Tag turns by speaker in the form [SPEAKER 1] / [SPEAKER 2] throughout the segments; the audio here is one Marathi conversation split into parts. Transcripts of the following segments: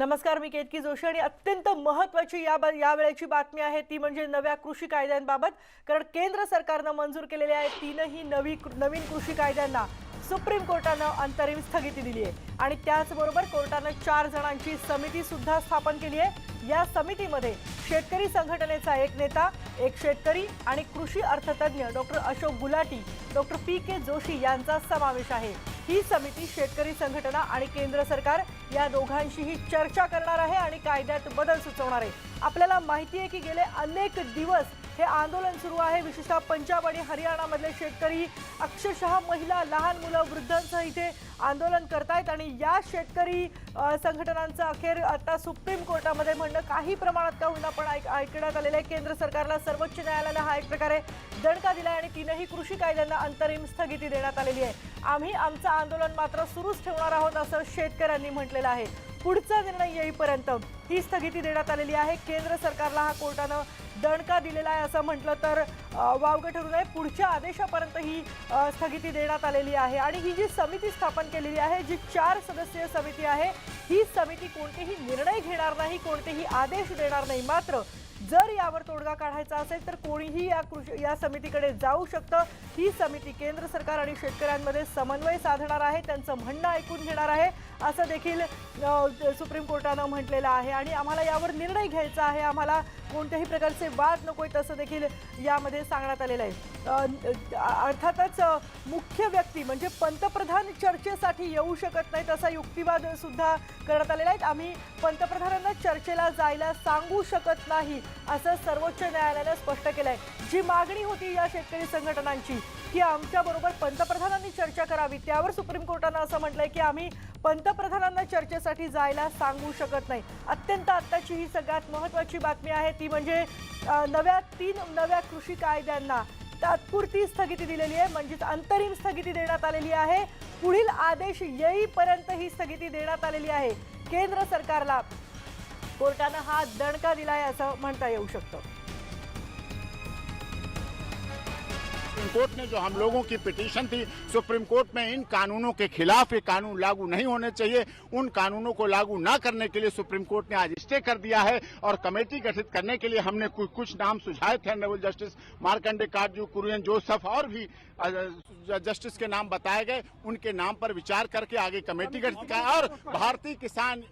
[SPEAKER 1] नमस्कार मी केतकी जोशी आणि अत्यंत महत्वाची या यावेळेची वेळेची बातमी आहे ती म्हणजे नव्या कृषी कायद्यांबाबत. कारण केंद्र सरकारनं मंजूर केलेल्या आहे तीनही नवी नवीन कृषी कायद्यांना सुप्रीम कोर्टानं अंतरिम स्थगिती दिली आहे. आणि त्याचबरोबर कोर्टानं चार जणांची समिती सुद्धा स्थापन केली आहे. या समितीमध्ये शेतकरी संघटनेचा एक नेता एक शेतकरी आणि कृषी अर्थतज्ञ doctor Ashok Gulati doctor P. K. Joshi यांचा समावेश आहे. ही समिती शेतकरी संघटना आणि केंद्र सरकार या दोघांशीही चर्चा करणार आहे आणि कायद्यात बदल सुचवणार आहे. आपल्याला माहिती आहे की गेले अनेक दिवस हे आंदोलन सुरू आहे. विशेषतः पंजाब आणि हरियाणामधले शेतकरी अक्षरशः महिला लहान मुलं वृद्धांसह इथे आंदोलन करतायत आणि या शेतकरी संघटनांचं अखेर आता सुप्रीम कोर्टामध्ये म्हणणं काही प्रमाणात का होईना पण ऐक ऐकण्यात आलेलं आहे. केंद्र सरकारला सर्वोच्च न्यायालयाला हा एक प्रकारे दणका दिला आणि तीनही कृषी कायद्यांना अंतरिम स्थगिती देण्यात आलेली आहे. आम्ही आमचं आंदोलन मात्र सुरूच ठेवणार आहोत असं शेतकऱ्यांनी म्हटलेलं आहे. पुढचा निर्णय येईपर्यंत ही स्थगिती देण्यात आलेली आहे. केंद्र सरकारला हा कोर्टानं दणका दिलेला आहे असं म्हटलं तर वावग वावगं ठरू नये. पुढच्या आदेशापर्यंत ही स्थगिती देण्यात आलेली आहे. आणि ही जी समिती स्थापन केलेली आहे जी चार सदस्यीय समिती आहे ही समिती कोणतेही निर्णय घेणार नाही कोणतेही आदेश देणार नाही. मात्र जर यावर तोडगा काढायचा असेल तर कोणीही या कृषी या समितीकडे जाऊ शकतं. ही समिती केंद्र सरकार आणि शेतकऱ्यांमध्ये समन्वय साधणार आहे त्यांचं म्हणणं ऐकून घेणार आहे असं देखील सुप्रीम कोर्टानं म्हटलेलं आहे. आणि आम्हाला यावर निर्णय घ्यायचा आहे. आम्हाला कोणत्याही प्रकारचे वाद नको आहेत तसं देखील यामध्ये सांगण्यात आलेलं आहे. अर्थातच मुख्य व्यक्ती म्हणजे पंतप्रधान चर्चेसाठी येऊ शकत नाहीत असा युक्तिवाद सुद्धा करण्यात आलेला आहे. आम्ही पंतप्रधानांना चर्चेला जायला सांगू शकत नाही. असं सर्वोच्च न्यायालयानं स्पष्ट केलंय. जी मागणी होती या शेतकरी संघटनांची की आमच्याबरोबर पंतप्रधानांनी चर्चा करावी त्यावर सुप्रीम कोर्टानं असं म्हटलंय की आम्ही पंतप्रधानांना चर्चेसाठी जायला सांगू शकत नाही. अत्यंत आत्ताची ही सगळ्यात महत्त्वाची बातमी आहे ती म्हणजे नव्या तीन नव्या कृषी कायद्यांना तात्पुरती स्थगिती दिलेली आहे म्हणजेच अंतरिम स्थगिती देण्यात आलेली आहे. पुढील आदेश येईपर्यंत ही स्थगिती देण्यात आलेली आहे. केंद्र सरकारला कोर्टानं हा दणका दिलाय असं
[SPEAKER 2] कोर्ट ने जो हम लोगों की पिटीशन थी, सुप्रीम कोर्ट में इन कानूनों के खिलाफ ये कानून लागू नहीं होने चाहिए। उन कानूनों को लागू न करने के लिए सुप्रीम कोर्ट ने आज स्टे कर दिया है और कमेटी गठित करने के लिए हमने कुछ कुछ नाम सुझाए थे नवल जस्टिस मार्कंडे काटजू कुरियन जोसफ और भी जस्टिस के नाम बताए गए। उनके नाम पर विचार करके आगे कमेटी गठित किया और भारतीय किसान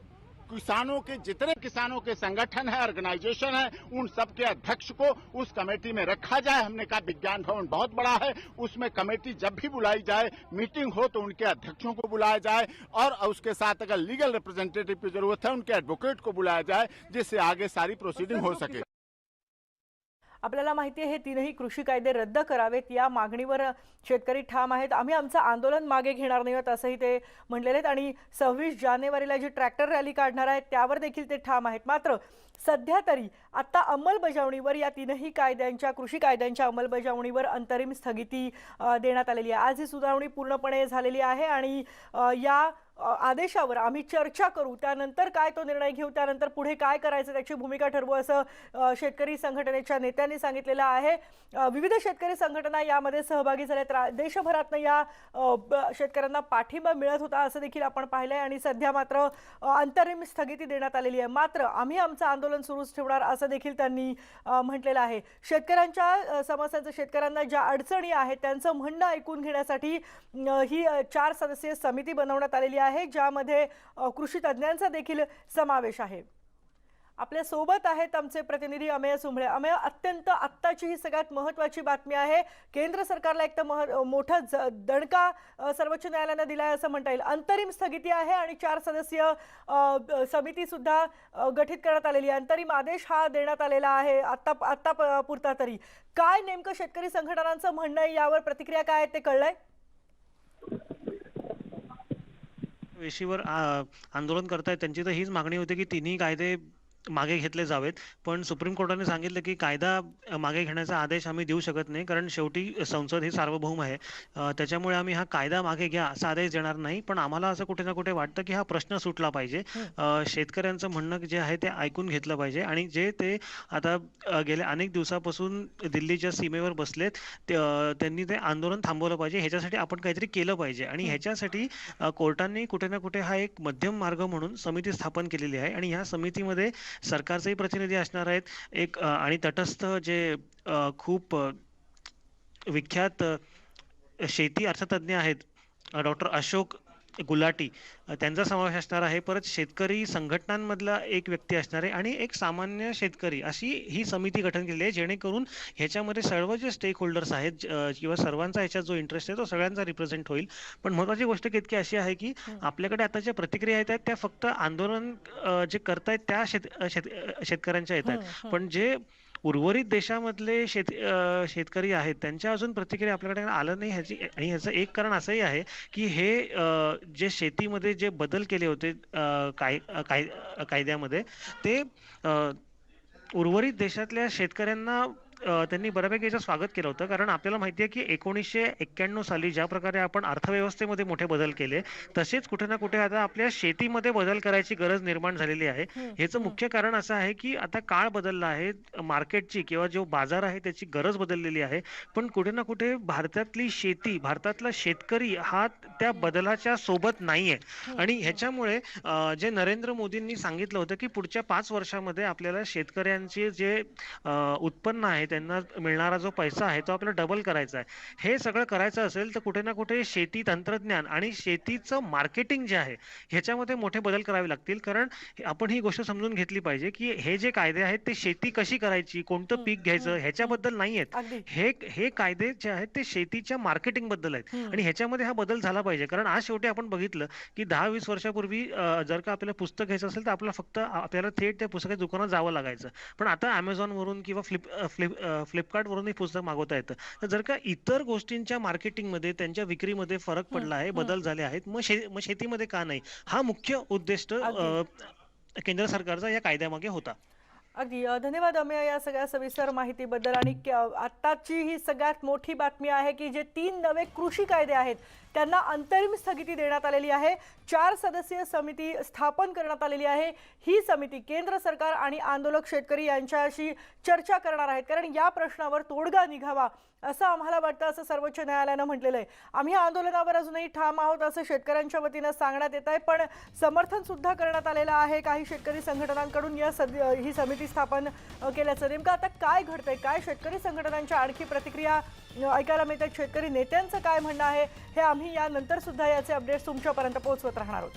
[SPEAKER 2] किसानों के जितने किसानों के संगठन है ऑर्गेनाइजेशन है उन सबके अध्यक्ष को उस कमेटी में रखा जाए। हमने कहा विज्ञान भवन बहुत बड़ा है। उसमें कमेटी जब भी बुलाई जाए मीटिंग हो तो उनके अध्यक्षों को बुलाया जाए और उसके साथ अगर लीगल रिप्रेजेंटेटिव की ज़रूरत है उनके एडवोकेट को बुलाया जाए जिससे आगे सारी प्रोसीडिंग हो सके।
[SPEAKER 1] आपल्याला माहिती आहे हे तीनही कृषी कायदे रद्द करावेत. या मागणीवर शेतकरी ठाम आहेत. आम्ही आमचं आंदोलन मागे घेणार नाही आहोत असंही ते म्हणलेले आहेत. आणि सव्वीस जानेवारीला जी ट्रॅक्टर रॅली काढणार आहेत त्यावर देखील ते ठाम आहेत. मात्र सध्या तरी आत्ता अंमलबजावणीवर या तीनही कायद्यांच्या कृषी कायद्यांच्या अंमलबजावणीवर अंतरिम स्थगिती देण्यात आलेली आहे. आज ही सुनावणी पूर्णपणे झालेली आहे आणि या आदेशावर आम्ही चर्चा करू त्यानंतर काय तो निर्णय घेऊ त्यानंतर पुढे काय करायचं त्याची भूमिका ठरवू असं शेतकरी संघटनेच्या नेत्यांनी सांगितलेलं आहे. विविध शेतकरी संघटना यामध्ये सहभागी झाल्यात. देशभरातनं या ब- शेतकऱ्यांना पाठिंबा मिळत होता असं देखील आपण पाहिलं आहे आणि सध्या मात्र अंतरिम स्थगिती देण्यात आलेली आहे. मात्र आम्ही आमचं आंदोलन सुरूच ठेवणार असं देखील त्यांनी म्हटलेलं आहे. शेतकऱ्यांच्या समस्यांचं शेतकऱ्यांना ज्या अडचणी आहेत त्यांचं म्हणणं ऐकून घेण्यासाठी ही चार सदस्यीय समिती बनवण्यात आलेली आहे ज्यामध्ये कृषी तज्ज्ञांचा देखील समावेश आहे. आपल्यासोबत आहेत आमचे प्रतिनिधी अमेय सुंभळे. अमेय अत्यंत आत्ताची ही सगळ्यात महत्त्वाची बातमी आहे. केंद्र सरकारला एक तर मह मोठा ज- दणका सर्वोच्च न्यायालयानं दिलाय असं म्हणता येईल. अंतरिम स्थगिती आहे आणि चार सदस्यीय समिती सुद्धा गठीत करण्यात आलेली आहे. अंतरिम आदेश हा देण्यात आलेला आहे. आत्ता आत्ता प- पुरता तरी. काय नेमकं शेतकरी संघटनांचं म्हणणं आहे? यावर प्रतिक्रिया काय आहे ते कळलंय?
[SPEAKER 3] वेशीवर आंदोलन करतायत. त्यांची तर हीच मागणी होती की तिन्ही कायदे मागे घेतले जावेत. पण सुप्रीम कोर्टाने सांगितलं की कायदा मागे घेण्याचा आदेश आम्ही देऊ शकत नाही कारण शेवटी संसद ही सार्वभौम आहे. त्याच्यामुळे आम्ही हा कायदा मागे घ्या असा आदेश देणार नाही. पण आम्हाला असं कुठे ना कुठे वाटतं की हा प्रश्न सुटला पाहिजे. शेतकऱ्यांचं म्हणणं जे आहे ते ऐकून घेतलं पाहिजे. आणि जे ते आता गेल्या अनेक दिवसापासून दिल्लीच्या सीमेवर बसलेत त्यांनी ते आंदोलन थांबवलं पाहिजे. ह्याच्यासाठी आपण काहीतरी केलं पाहिजे. आणि ह्याच्यासाठी कोर्टाने कुठे ना कुठे हा एक मध्यम मार्ग म्हणून समिती स्थापन केलेली आहे. आणि ह्या समितीमध्ये सरकारचेही प्रतिनिधी असणार आहेत. एक आणि तटस्थ जे खूप विख्यात शेती अर्थतज्ञ आहेत डॉक्टर अशोक गुलाटी त्यांचा समावेश असणार आहे. परत शेतकरी संघटनांमधला एक व्यक्ती असणार आहे आणि एक सामान्य शेतकरी अशी ही समिती गठन केलेली आहे जेणेकरून ह्याच्यामध्ये सर्व जे स्टेक होल्डर्स आहेत किंवा सर्वांचा ह्याच्यात जो इंटरेस्ट आहे तो सगळ्यांचा रिप्रेझेंट होईल. पण महत्वाची गोष्ट कितकी अशी आहे की आपल्याकडे आता ज्या प्रतिक्रिया येत आहेत त्या फक्त आंदोलन जे करतायत त्या शेत शेतकऱ्यांच्या येत आहेत. पण जे उर्वरित देशामधले शेत शेतकरी आहेत त्यांच्या अजून प्रतिक्रिया आपल्याकडे आलं नाही ह्याची आणि ह्याचं एक कारण असंही आहे की हे जे शेतीमध्ये जे बदल केले होते काय काय कायद्यामध्ये ते उर्वरित देशातल्या शेतकऱ्यांना त्यांनी बऱ्यापैकी याचं स्वागत केलं होतं. कारण आपल्याला माहिती आहे की एकोणीसशे एक्क्याण्णव साली ज्या प्रकारे आपण अर्थव्यवस्थेमध्ये मोठे बदल केले तसेच कुठे ना कुठे आता आपल्या शेतीमध्ये बदल करायची गरज निर्माण झालेली आहे. ह्याचं मुख्य कारण असं आहे की आता काळ बदलला आहे मार्केटची किंवा जो बाजार आहे त्याची गरज बदललेली आहे. पण कुठे ना कुठे भारतातली शेती भारतातला शेतकरी हा त्या बदलाच्या सोबत नाहीये. आणि ह्याच्यामुळे अ, जे नरेंद्र मोदींनी सांगितलं होतं की पुढच्या पाच वर्षामध्ये आपल्याला शेतकऱ्यांचे जे उत्पन्न आहे त्यांना मिळणारा जो पैसा आहे तो आपल्याला डबल करायचा आहे. हे सगळं करायचं असेल तर कुठे ना कुठे शेती तंत्रज्ञान आणि शेतीचं मार्केटिंग जे आहे ह्याच्यामध्ये मोठे बदल करावे लागतील. कारण हे- आपण ही गोष्ट समजून घेतली पाहिजे की हे जे कायदे आहेत ते शेती कशी करायची कोणतं पीक घ्यायचं ह्याच्याबद्दल नाही आहेत हे हे कायदे जे आहेत ते शेतीच्या मार्केटिंगबद्दल आहेत. आणि ह्याच्यामध्ये हा बदल झाला पाहिजे. कारण आज शेवटी आपण बघितलं की दहा वीस वर्षापूर्वी जर का आपल्याला पुस्तक घ्यायचं असेल तर आपल्याला फक्त आपल्याला थेट त्या पुस्तकाच्या दुकानात जावं लागायचं. पण आता अमेझॉन वरून किंवा फ्लिप फ्लिप अ, फ्लिपकार्ट वरून हे पुस्तक मागवता येतं. तर जर का इतर गोष्टींच्या मार्केटिंगमध्ये त्यांच्या विक्रीमध्ये फरक पडला आहे बदल झाले आहेत मग शे मग शेतीमध्ये का नाही? हा मुख्य उद्दिष्ट केंद्र सरकारचा या कायद्यामागे होता.
[SPEAKER 1] अगदी. धन्यवाद अमेय या सगळ्या सविस्तर माहितीबद्दल. आणि आत्ताची ही सगळ्यात मोठी बातमी आहे की जे तीन नवे कृषी कायदे आहेत त्यांना अंतरिम स्थगिती देण्यात आलेली आहे. चार सदस्यीय समिती स्थापन करण्यात आलेली आहे. ही समिती केंद्र सरकार आणि आंदोलक शेतकरी यांच्याशी चर्चा करणार आहेत. कारण या प्रश्नावर तोडगा निघावा असं आम्हाला वाटतं असं सर्वोच्च न्यायालयानं म्हटलेलं आहे. आम्ही आंदोलनावर अजूनही ठाम आहोत असं शेतकऱ्यांच्या वतीनं सांगण्यात येत आहे. पण समर्थन सुद्धा करण्यात आलेलं आहे. काही शेतकरी संघटनांकडून या सद ही समिती स्थापन केल्याचं नेमकं आता काय घडतंय? काय शेतकरी संघटनांच्या आणखी प्रतिक्रिया ऐकायला मिळतात? शेतकरी नेत्यांचं काय म्हणणं आहे? हे आम्ही यानंतर सुद्धा याचे अपडेट्स तुमच्यापर्यंत पोहोचवत राहणार आहोत.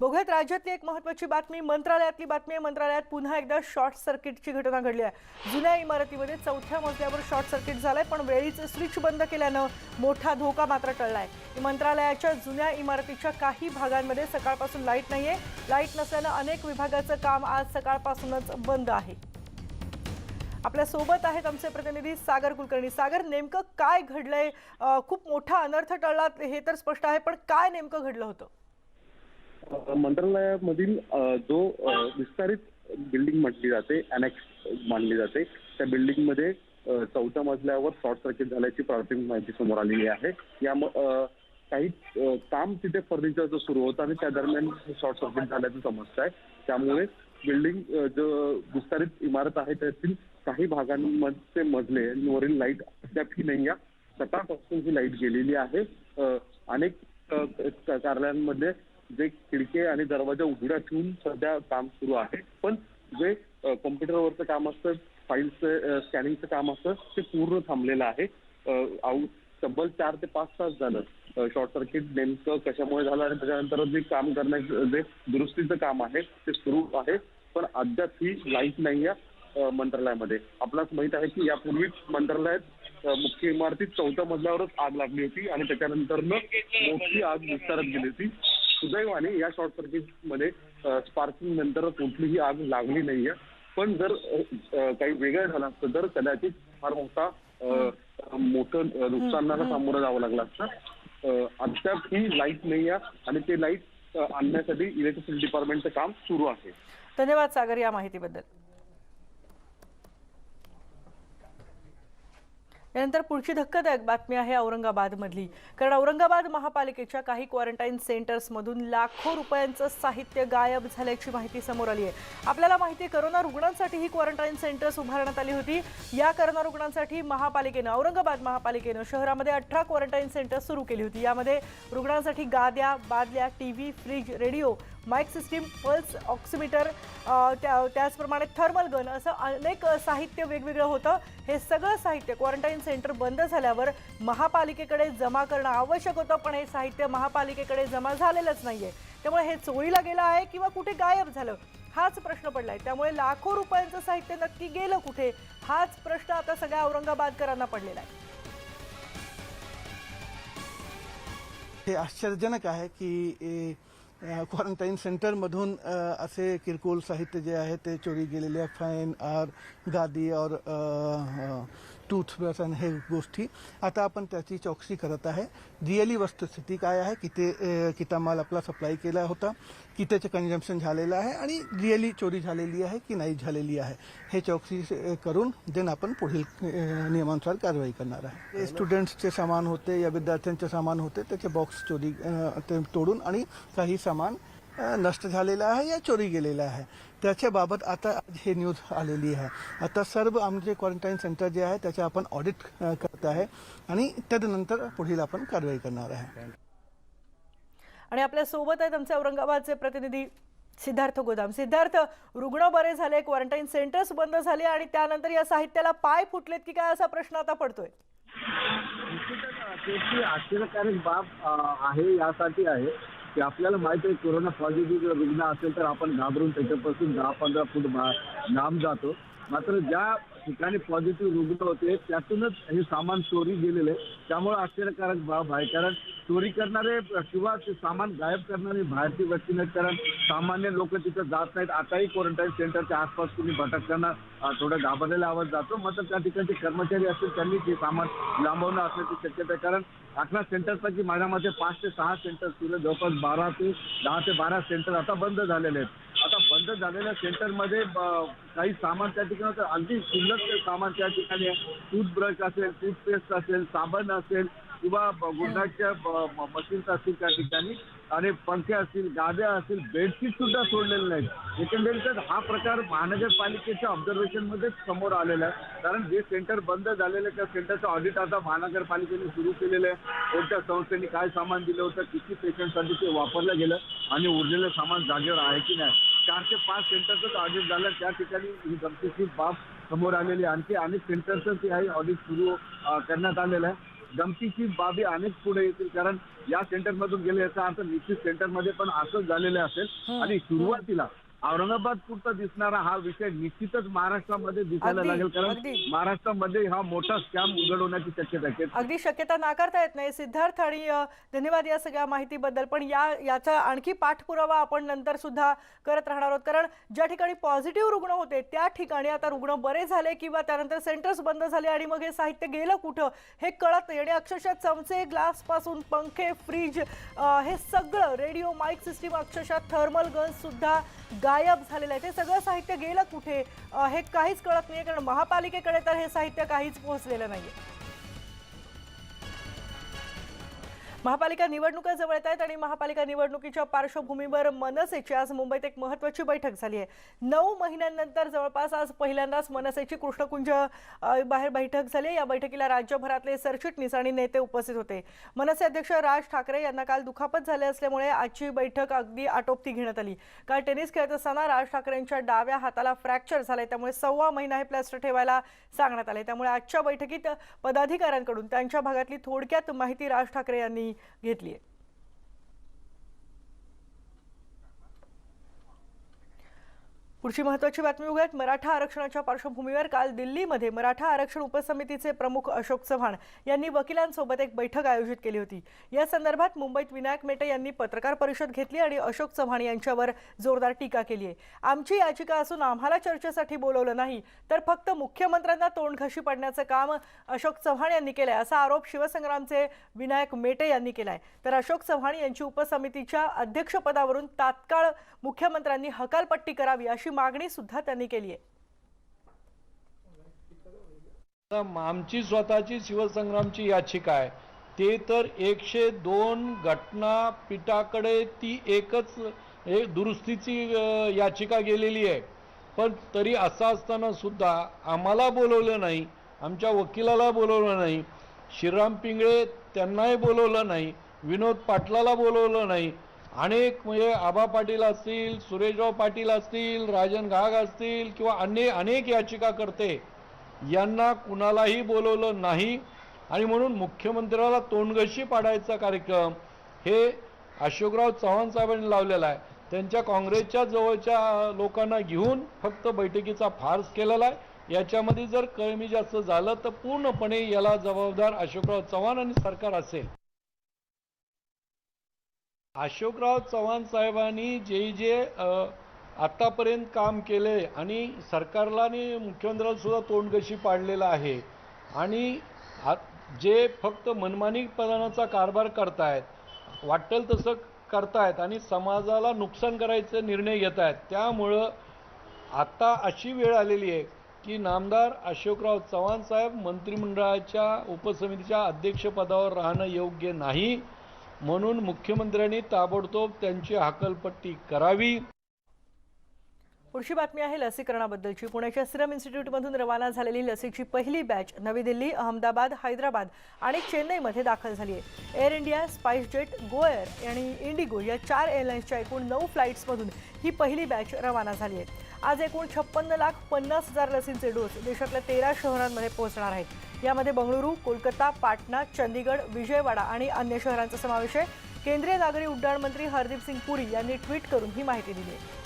[SPEAKER 1] बघूयात राज्यातली एक महत्वाची बातमी. मंत्रालयातली बातमी आहे. मंत्रालयात पुन्हा एकदा शॉर्ट सर्किटची घटना घडली आहे. जुन्या इमारतीमध्ये चौथ्या मजल्यावर शॉर्ट सर्किट झालंय पण वेळीच स्विच बंद केल्यानं मोठा धोका मात्र टळलाय. मंत्रालयाच्या जुन्या इमारतीच्या काही भागांमध्ये सकाळपासून लाइट नाही आहे लाइट नसल्यानं अनेक विभागाचं काम आज सकाळपासूनच बंद आहे. आपल्यासोबत आहेत आमचे प्रतिनिधी सागर कुलकर्णी. सागर नेमकं काय घडलंय? खूप मोठा अनर्थ टळला हे तर स्पष्ट आहे पण काय नेमकं घडलं होतं?
[SPEAKER 4] मंत्रालयामधील जो विस्तारित बिल्डिंग म्हटली जाते अनेक्स मानली जाते त्या बिल्डिंगमध्ये मध्ये चौथ्या मजल्यावर शॉर्ट सर्किट झाल्याची प्राथमिक माहिती समोर आलेली आहे. या काही काम तिथे फर्निचरचं सुरू होतं आणि त्या दरम्यान शॉर्ट सर्किट झाल्याचं समजतं आहे त्यामुळे बिल्डिंग जो विस्तारित इमारत आहे त्यातील काही भागांमध्ये मजले वरील लाइट अद्यापही नाही आहे. सकाळपासून ही लाइट गेलेली आहे. अनेक कार्यालयांमध्ये जे खिडके आणि दरवाजा उघड्या ठेवून सध्या काम सुरू आहे. पण जे कॉम्प्युटरवरचं काम असतं फाईलचं स्कॅनिंगचं काम असतं ते पूर्ण थांबलेलं आहे. तब्बल चार ते पाच तास झालं. शॉर्ट सर्किट नेमकं कशामुळे झालं आणि त्याच्यानंतर जे काम करण्याचं जे दुरुस्तीचं काम आहे ते सुरू आहे. पण अद्याप ही लाइट नाही आहे. मंत्रालयामध्ये. आपणास माहीत आहे की यापूर्वीच मंत्रालयात मुख्य इमारतीत चौथ्या मजल्यावरच आग लागली होती आणि त्याच्यानंतरनं मोठी आग विस्तारत गेली होती. सुदैवाने या शॉर्ट सर्किटमध्ये स्पार्किंग नंतर कुठलीही आग लागली नाहीये. पण जर काही वेगळं झालं असतं तर कदाचित फार मोठा मोठं नुकसानाला सामोरं जावं लागलं असतं. अद्याप ही लाइट नाही आहे आणि ते लाइट आणण्यासाठी इलेक्ट्रिसिटी डिपार्टमेंटचं काम सुरू आहे.
[SPEAKER 1] धन्यवाद सागर या माहितीबद्दल. यानंतर पुढची धक्कादायक बातमी आहे औरंगाबादमधली. कारण औरंगाबाद महापालिकेच्या काही क्वारंटाईन सेंटर्समधून लाखो रुपयांचं साहित्य गायब झाल्याची माहिती समोर आली आहे. आपल्याला माहिती आहे करोना रुग्णांसाठी ही क्वारंटाईन सेंटर्स उभारण्यात आली होती. या करोना रुग्णांसाठी महापालिकेनं औरंगाबाद महापालिकेनं शहरामध्ये अठरा क्वारंटाईन सेंटर्स सुरू केली होती. यामध्ये रुग्णांसाठी गाद्या बादल्या TV fridge radio mic system pulse oximeter त्या त्याचप्रमाणे थर्मल गन असं अनेक साहित्य वेगवेगळं होतं. हे सगळं साहित्य क्वारंटाईन सेंटर बंद झाल्यावर महापालिकेकडे जमा करणं आवश्यक होतं पण हे साहित्य महापालिकेकडे जमा झालेलंच नाही आहे त्यामुळे हे चोरीला गेलं आहे किंवा कुठे गायब झालं? हाच प्रश्न पडलाय. त्यामुळे लाखो रुपयांचं साहित्य नक्की गेलं कुठे? हाच प्रश्न आता सगळ्या औरंगाबादकरांना पडलेला आहे.
[SPEAKER 5] हे आश्चर्यजनक आहे की क्वारंटाईन सेंटरमधून असे किरकोळ साहित्य जे आहे ते चोरी गेलेले आहे. फॅन आर गादी और टूथब्रश आणि हे गोष्टी. आता आपण त्याची चौकशी करत आहे. रिअली वस्तुस्थिती काय आहे? किती अ, किता माल आपला सप्लाय केला होता. की त्याचं कंजम्पशन झालेलं आहे आणि रिअली चोरी झालेली आहे की नाही झालेली आहे हे चौकशी करून देन आपण पुढील नियमानुसार कारवाई करणार आहे. स्टुडंट्सचे सामान होते या विद्यार्थ्यांचे सामान होते त्याचे बॉक्स चोरी ते तोडून आणि काही सामान नष्ट झालेलं आहे या चोरी गेलेला आहे. त्याच्याबाबत आता हे न्यूज आलेली आहे. आता सर्व आमचे क्वारंटाईन सेंटर जे आहे त्याचे आपण ऑडिट करत आहे आणि त्यानंतर पुढील आपण कारवाई करणार आहे.
[SPEAKER 1] आणि आपल्यासोबत आहेत आमचे औरंगाबादचे प्रतिनिधी सिद्धार्थ गोदाम. सिद्धार्थ रुग्ण बरे झाले क्वारंटाईन सेंटर्स बंद झाले आणि त्यानंतर या साहित्याला पाय फुटलेत की काय असा प्रश्न आता पडतोय?
[SPEAKER 6] आश्चर्यकारक बाब आहे यासाठी आहे की आपल्याला माहिती आहे कोरोना पॉझिटिव्ह रुग्ण असेल तर आपण घाबरून त्याच्यापासून दहा पंधरा फूट लांब जातो. मात्र ज्या ठिकाणी पॉझिटिव्ह रुग्ण होते त्यातूनच हे सामान चोरी गेलेलं आहे. त्यामुळे आश्चर्यकारक बाब आहे. कारण चोरी करणारे किंवा ते सामान गायब करणारे बाहेरची व्यक्ती नाहीत. कारण सामान्य लोक तिथं जात नाहीत. आताही क्वारंटाईन सेंटरच्या आसपास तुम्ही भटकताना थोडा थोडं घाबरलेला आवाज जातो. मात्र त्या ठिकाणचे कर्मचारी असतील त्यांनी ते सामान लांबवणं असण्याची शक्यता आहे. कारण अकरा सेंटरपैकी माझ्या मते पाच ते सहा सेंटर सुरू जवळपास बारा ते दहा ते बारा सेंटर आता बंद झालेले आहेत. आता बंद झालेल्या सेंटरमध्ये काही सामान त्या ठिकाणी अगदी शिल्लक सामान त्या ठिकाणी आहे. टूथब्रश असेल टूथपेस्ट असेल साबण असेल किंवा गुंडाच्या मशीन्स असतील त्या ठिकाणी. आणि पंखे असतील गाद्या असतील बेडशीट सुद्धा सोडलेले नाहीत. एकंदरीतच हा प्रकार महानगरपालिकेच्या ऑब्झर्वेशनमध्ये समोर आलेला आहे. कारण जे सेंटर बंद झालेलं त्या सेंटरचं ऑडिट आता महानगरपालिकेने सुरू केलेलं आहे. कोणत्या संस्थेने काय सामान दिलं होतं किती पेशंटसाठी ते वापरलं गेलं आणि उरलेलं सामान जागेवर आहे की नाही. चार ते पाच सेंटरचंच ऑडिट झालं. त्या ठिकाणी ही गमतीशीर बाब समोर आलेली आहे. आणखी अनेक सेंटरचं ते आहे ऑडिट सुरू करण्यात आलेलं आहे. गमतीशीर बाबी अनेक पुढे येतील कारण या सेंटरमधून गेले याचा अर्थ निश्चित सेंटरमध्ये पण असंच झालेलं असेल. आणि सुरुवातीला औरंगाबाद पुरता दिसणारा हा विषय निश्चितच महाराष्ट्रामध्ये दिसायला
[SPEAKER 1] अगदी,
[SPEAKER 6] लागेल कारण
[SPEAKER 1] अगदी.
[SPEAKER 6] महाराष्ट्रामध्ये हा मोठा स्कॅम उघड होण्याची शक्यता आहे.
[SPEAKER 1] अगदी शक्यता नाकारता येत नाही. सिद्धार्थ आणि अ, धन्यवाद या सगळ्या माहितीबद्दल. पण या याचा आणखी पाठपुरावा आपण नंतर सुद्धा करत राहणार आहोत. कारण ज्या ठिकाणी पॉझिटिव्ह रुग्ण होते त्या ठिकाणी आता रुग्ण बरे झाले किंवा त्यानंतर सेंटर्स बंद झाले आणि मग हे साहित्य गेलं कुठं हे कळत नाही. आणि अक्षरशः चमचे ग्लासपासून पंखे फ्रीज अ, हे सगळं रेडिओ माईक सिस्टीम अक्षरशः थर्मल गन्स सुद्धा गायब झालेलं आहे. ते सगळं साहित्य गेलं कुठे? हे काहीच कळत नाही कारण महापालिकेकडे तर हे साहित्य काहीच पोहोचलेलं नाहीये. महापालिका निवडणुका जवळ येत आहेत आणि महापालिका निवडणुकीच्या पार्श्वभूमीवर मनसेची आज मुंबईत एक महत्वाची बैठक झाली आहे. नऊ महिन्यांनंतर जवळपास आज पहिल्यांदाच मनसेची कृष्णकुंज बाहेर बैठक झाली. आहे. या बैठकीला राज्यभरातले सरचिटणीस आणि नेते उपस्थित होते. मनसे अध्यक्ष राज ठाकरे यांना काल दुखापत झाले असल्यामुळे आजची बैठक अगदी आटोपती घेण्यात आली. काल टेनिस खेळत असताना राज ठाकरेंच्या डाव्या हाताला फ्रॅक्चर झालाय. त्यामुळे सव्वा महिना हे प्लॅस्टर ठेवायला सांगण्यात आले त्यामुळे आजच्या बैठकीत पदाधिकाऱ्यांकडून त्यांच्या भागातली थोडक्यात माहिती राज ठाकरे यांनी घेतली आहे पुढची महत्वाची बातमी बघूयात मराठा आरक्षणाच्या पार्श्वभूमीवर काल दिल्लीमध्ये मराठा आरक्षण उपसमितीचे प्रमुख अशोक चव्हाण यांनी वकिलांसोबत एक बैठक आयोजित केली होती. या संदर्भात मुंबईत विनायक मेटे यांनी पत्रकार परिषद घेतली आणि अशोक चव्हाण यांच्यावर जोरदार टीका केली आहे. आमची याचिका असून आम्हाला चर्चेसाठी बोलवलं नाही तर फक्त मुख्यमंत्र्यांना तोंडघशी पडण्याचं काम अशोक चव्हाण यांनी केलंय असा आरोप शिवसंग्रामचे विनायक मेटे यांनी केलाय. तर अशोक चव्हाण यांची उपसमितीच्या अध्यक्षपदावरून तात्काळ मुख्यमंत्र्यांनी हकालपट्टी करावी अशी मागणी सुद्धा त्यांनी केली आहे.
[SPEAKER 7] आमची स्वतःची शिवसंग्रामची याचिका आहे. ते तर एकशे दोन घटनापीठाकडे ती एकच एक दुरुस्तीची याचिका गेलेली आहे. पण तरी असं असताना सुद्धा आम्हाला बोलवलं नाही आमच्या वकिलाला बोलवलं नाही श्रीराम पिंगळे त्यांनाही बोलवलं नाही विनोद पाटलाला बोलवलं नाही अनेक म्हणजे आबा पाटील असतील सुरेशराव पाटील असतील राजन घाग असतील किंवा अन्य अनेक याचिकाकर्ते यांना कुणालाही बोलवलं नाही. आणि म्हणून मुख्यमंत्र्याला तोंडगशी पाडायचा कार्यक्रम हे अशोकराव चव्हाण साहेबांनी लावलेला आहे. त्यांच्या काँग्रेसच्या जवळच्या लोकांना घेऊन फक्त बैठकीचा फार्स केलेला आहे. याच्यामध्ये जर कमी जास्त झालं तर पूर्णपणे याला जबाबदार अशोकराव चव्हाण आणि सरकार असेल. अशोकराव चव्हाण साहेबांनी जे जे आत्तापर्यंत काम केले आणि सरकारला आणि मुख्यमंत्र्यालासुद्धा तोंडगशी पाडलेलं आहे आणि आ- जे फक्त मनमानीपणाचा कारभार करतायत वाटेल तसं करतायत आणि समाजाला नुकसान करायचे निर्णय घेत आहेत त्यामुळं आत्ता अशी वेळ आलेली आहे की नामदार अशोकराव चव्हाण साहेब मंत्रिमंडळाच्या उपसमितीच्या अध्यक्षपदावर राहणं योग्य नाही. म्हणून मुख्यमंत्र्यांनी ताबडतोब त्यांची हकलपट्टी करावी.
[SPEAKER 1] पुढची बातमी आहे लसीकरणाबद्दलची. पुण्याच्या सिरम इन्स्टिट्यूटमधून रवाना झालेली लसीची पहिली बॅच नवी दिल्ली अहमदाबाद हैदराबाद आणि चेन्नईमध्ये दाखल झाली आहे. Air India spice jet Go Air आणि इंडिगो या चार एअरलाईन्सच्या एकूण नऊ फ्लाईट्समधून ही पहिली बॅच रवाना झाली आहे. आज एकूण छप्पन्न लाख पन्नास हजार लसींचे डोस देशातल्या तेरा शहरांमध्ये पोहोचणार आहेत. यामध्ये बंगळुरू कोलकाता पाटणा चंदीगड विजयवाडा आणि अन्य शहरांचा समावेश आहे. केंद्रीय नागरी उड्डाण मंत्री हरदीप सिंग पुरी यांनी ट्विट करून ही माहिती दिली आहे.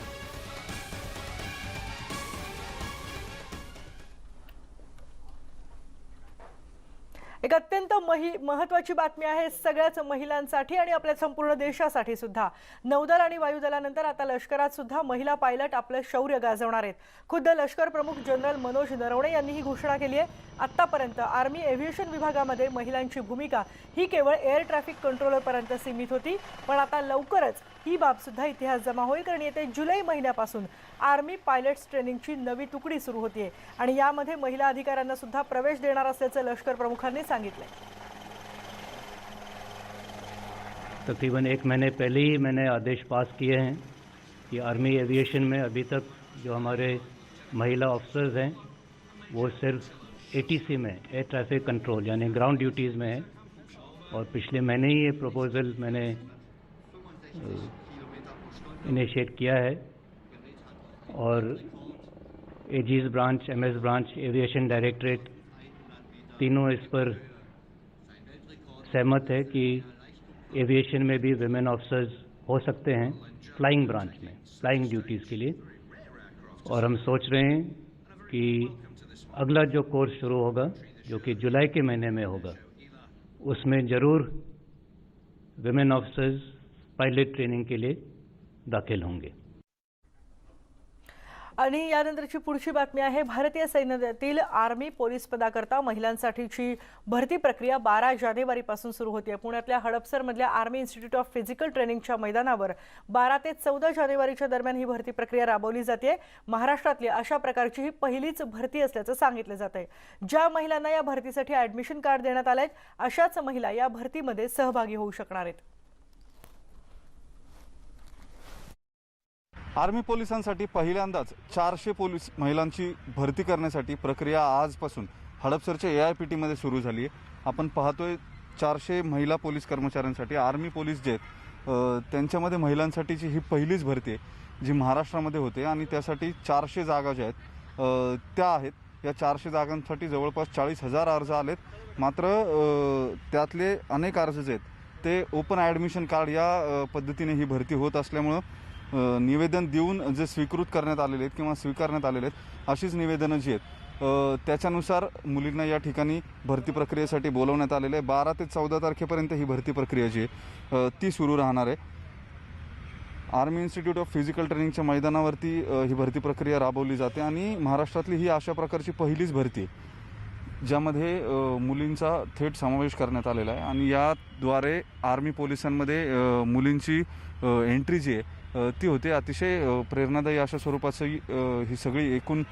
[SPEAKER 1] एक अत्यंत मही महत्वाची बातमी आहे सगळ्याच महिलांसाठी आणि आपल्या संपूर्ण देशासाठी सुद्धा. नौदल आणि वायुदलानंतर आता लष्करात सुद्धा महिला पायलट आपलं शौर्य गाजवणार आहेत. खुद्द लष्कर प्रमुख जनरल मनोज नरवणे यांनी ही घोषणा केली आहे. आतापर्यंत आर्मी एव्हिएशन विभागामध्ये महिलांची भूमिका ही केवळ एअर ट्रॅफिक कंट्रोलरपर्यंत सीमित होती पण आता लवकरच ही बाबसुद्धा इतिहास जमा होईल कारण येते जुलै महिन्यापासून आर्मी पायलट्स ट्रेनिंगची नवी तुकडी सुरू होतीये. आणि यामध्ये महिला अधिकाऱ्यांना सुद्धा प्रवेश देणार असल्याचं लष्कर प्रमुखांनी सांगितलं
[SPEAKER 8] तकरीबन एक महीने पहले ही मैंने आदेश पास किए हैं कि आर्मी एविएशन में अभी तक जो हमारे महिला ऑफिसर्स हैं वो सिर्फ एटीसी में एयर ट्रैफिक कंट्रोल यानी ग्राउंड ड्यूटीज़ में है। और पिछले महीने ही ये प्रपोज़ल मैंने इनिशिएट किया है। और AG's branch MS branch aviation directorate तीनों इस पर सहमत है कि एविएशन में भी विमेन ऑफिसर्स हो सकते हैं फ्लाइंग ब्रांच में फ्लाइंग ड्यूटीज़ के लिए। और हम सोच रहे हैं कि अगला जो कोर्स शुरू होगा, जो कि जुलाई के महीने में होगा, उसमें ज़रूर विमेन ऑफिसर्स पायलट ट्रेनिंग के लिए दाखिल होंगे।
[SPEAKER 1] आणि यानंतरची पुढची बातमी आहे भारतीय सैन्यातील आर्मी पोलीस पदाकरता महिलांसाठीची भरती प्रक्रिया बारा जानेवारीपासून सुरू होते पुण्यातल्या हडपसरमधल्या आर्मी इन्स्टिट्यूट ऑफ फिजिकल ट्रेनिंगच्या मैदानावर बारा ते चौदा जानेवारीच्या दरम्यान ही भरती प्रक्रिया राबवली जाते महाराष्ट्रातली अशा प्रकारची ही पहिलीच भरती असल्याचं सांगितलं जात आहे ज्या महिलांना या भरतीसाठी ऍडमिशन कार्ड देण्यात आलंय अशाच महिला या भरतीमध्ये सहभागी होऊ शकणार आहेत.
[SPEAKER 9] आर्मी पोलिसांसाठी पहिल्यांदाच चारशे पोलीस महिलांची भरती करण्यासाठी प्रक्रिया आजपासून हडपसरच्या ए आय पी टीमध्ये सुरू झाली आहे. आपण पाहतोय चारशे महिला पोलीस कर्मचाऱ्यांसाठी आर्मी पोलीस जे आहेत त्यांच्यामध्ये महिलांसाठीची ही पहिलीच भरती आहे जी महाराष्ट्रामध्ये होते. आणि त्यासाठी चारशे जागा ज्या आहेत त्या आहेत. या चारशे जागांसाठी जवळपास चाळीस हजार अर्ज आलेत. मात्र त्यातले अनेक अर्ज जे आहेत ते ओपन ॲडमिशन कार्ड या पद्धतीने ही भरती होत असल्यामुळं निवेदन देऊन जे स्वीकृत करण्यात आलेले आहेत किंवा स्वीकारण्यात आलेले आहेत अशीच निवेदनं जी आहेत त्याच्यानुसार मुलींना या ठिकाणी भरती प्रक्रियेसाठी बोलवण्यात आलेलं आहे. बारा ते चौदा तारखेपर्यंत ही भरती प्रक्रिया जी आहे ती सुरू राहणार आहे. आर्मी इन्स्टिट्यूट ऑफ फिजिकल ट्रेनिंगच्या मैदानावरती ही भरती प्रक्रिया राबवली जाते आणि महाराष्ट्रातली ही अशा प्रकारची पहिलीच भरती आहे ज्यामध्ये मुलींचा थेट समावेश करण्यात आलेला आहे. आणि याद्वारे आर्मी पोलिसांमध्ये मुलींची एंट्री जी आहे ती होते अतिशय प्रेरणादायी अशा स्वरूपाचं ही, सगळी एकूण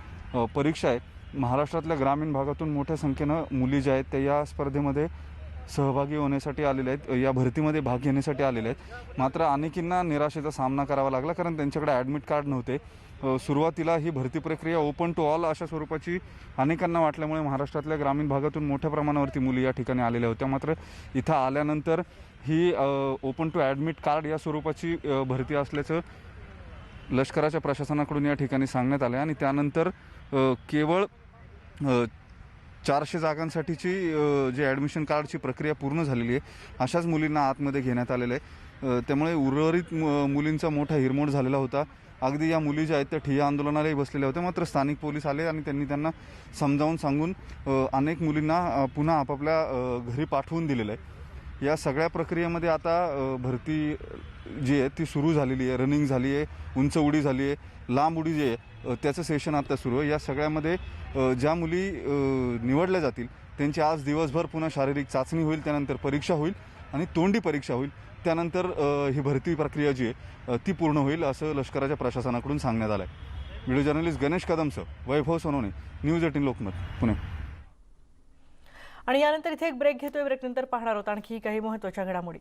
[SPEAKER 9] परीक्षा आहे. महाराष्ट्रातल्या ग्रामीण भागातून मोठ्या संख्येनं मुली ज्या आहेत त्या या स्पर्धेमध्ये सहभागी होण्यासाठी आलेले आहेत या भरतीमध्ये भाग घेण्यासाठी आलेले आहेत. मात्र अनेकींना निराशेचा सामना करावा लागला कारण त्यांच्याकडे ॲडमिट कार्ड नव्हते. सुरुवातीला ही भरती प्रक्रिया ओपन टू ऑल अशा स्वरूपाची अनेकांना वाटल्यामुळे महाराष्ट्रातल्या ग्रामीण भागातून मोठ्या प्रमाणावरती मुली या ठिकाणी आलेल्या होत्या. मात्र इथं आल्यानंतर ही ओपन टू ॲडमिट कार्ड या स्वरूपाची भरती असल्याचं लष्कराच्या प्रशासनाकडून या ठिकाणी सांगण्यात आलं आणि त्यानंतर केवळ चारशे जागांसाठीची जे जी ॲडमिशन कार्डची प्रक्रिया पूर्ण झालेली आहे अशाच मुलींना आतमध्ये घेण्यात आलेलं आहे. त्यामुळे उर्वरित मुलींचा मोठा हिरमोड झालेला होता. अगदी या मुली ज्या आहेत त्या ठिय्या आंदोलनालाही बसलेल्या होत्या. मात्र स्थानिक पोलीस आले आणि त्यांनी त्यांना समजावून सांगून अनेक मुलींना पुन्हा आपापल्या घरी पाठवून दिलेलं आहे. या सगळ्या प्रक्रियेमध्ये आता भरती जी आहे ती सुरू झालेली आहे रनिंग झाली आहे उंच उडी झाली आहे लांब उडी जी आहे त्याचं सेशन आता सुरू आहे. या सगळ्यामध्ये ज्या मुली निवडल्या जातील त्यांची आज दिवसभर पुन्हा शारीरिक चाचणी होईल त्यानंतर परीक्षा होईल आणि तोंडी परीक्षा होईल. त्यानंतर ही भरती प्रक्रिया जी आहे ती पूर्ण होईल असं लष्कराच्या प्रशासनाकडून सांगण्यात आलं आहे व्हिडिओ जर्नलिस्ट गणेश कदमसह वैभव सोनवणे न्यूज एटीन लोकमत पुणे.
[SPEAKER 1] आणि यानंतर इथे एक ब्रेक घेतोय. ब्रेक नंतर पाहणार आहोत आणखी काही महत्त्वाच्या घडामोडी.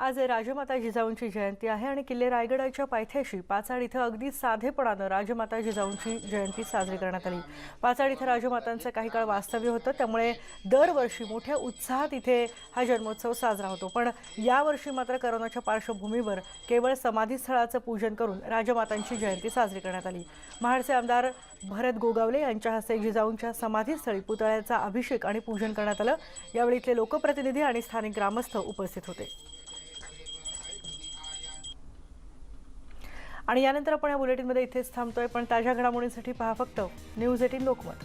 [SPEAKER 1] आज राजमाता जिजाऊंची जयंती आहे आणि किल्ले रायगडाच्या पायथ्याशी पाचाड इथं अगदी साधेपणानं राजमाता जिजाऊंची जयंती साजरी करण्यात आली. पाचाड इथं राजमातांचं काही काळ वास्तव्य होतं त्यामुळे दरवर्षी मोठ्या उत्साहात इथे हा जन्मोत्सव साजरा होतो. पण यावर्षी मात्र करोनाच्या पार्श्वभूमीवर केवळ समाधीस्थळाचं पूजन करून राजमातांची जयंती साजरी करण्यात आली. महाडचे आमदार भरत गोगावले यांच्या हस्ते जिजाऊंच्या समाधीस्थळी पुतळ्याचा अभिषेक आणि पूजन करण्यात आलं. यावेळी इथले लोकप्रतिनिधी आणि स्थानिक ग्रामस्थ उपस्थित होते. आणि यानंतर आपण या बुलेटिनमध्ये इथेच थांबतोय. पण ताज्या घडामोडींसाठी पहा फक्त न्यूज एटीन लोकमत.